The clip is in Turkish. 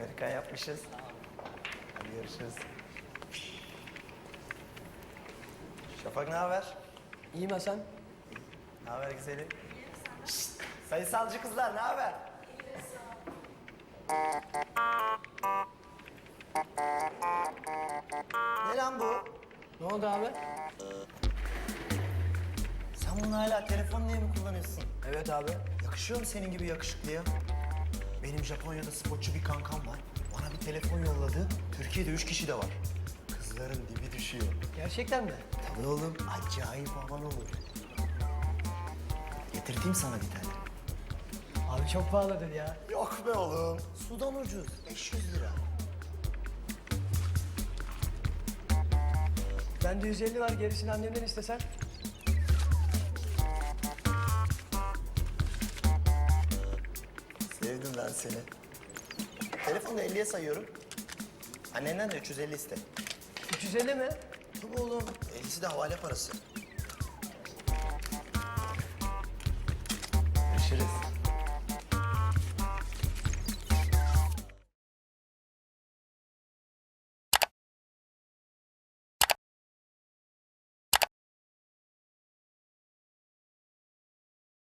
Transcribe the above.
Amerikan yapmışız. Hadi görüşürüz. Şafak ne haber? İyiyim Hasan. Ne haber güzelim? Şşt, sayısalcı kızlar ne haber? Ne lan bu? Ne oldu abi? Sen bunu hala telefon diye mi kullanıyorsun? Evet abi. Yakışıyor mu senin gibi yakışıklıya? Benim Japonya'da spotçu bir kankam var. Bana bir telefon yolladı. Türkiye'de üç kişi de var. Kızların dibi düşüyor. Gerçekten mi? Tabii oğlum, acayip havan olur. Getirteyim sana bir tane. Abi çok pahalıdır ya. Yok be oğlum. Sudan ucuz. 500 lira. Bende 150 var gerisini annemden istesen. Ben seni. Telefonu da 50'ye sayıyorum. Annenden de 350 iste. 350 mi? Tabii oğlum. 50'si de havale parası.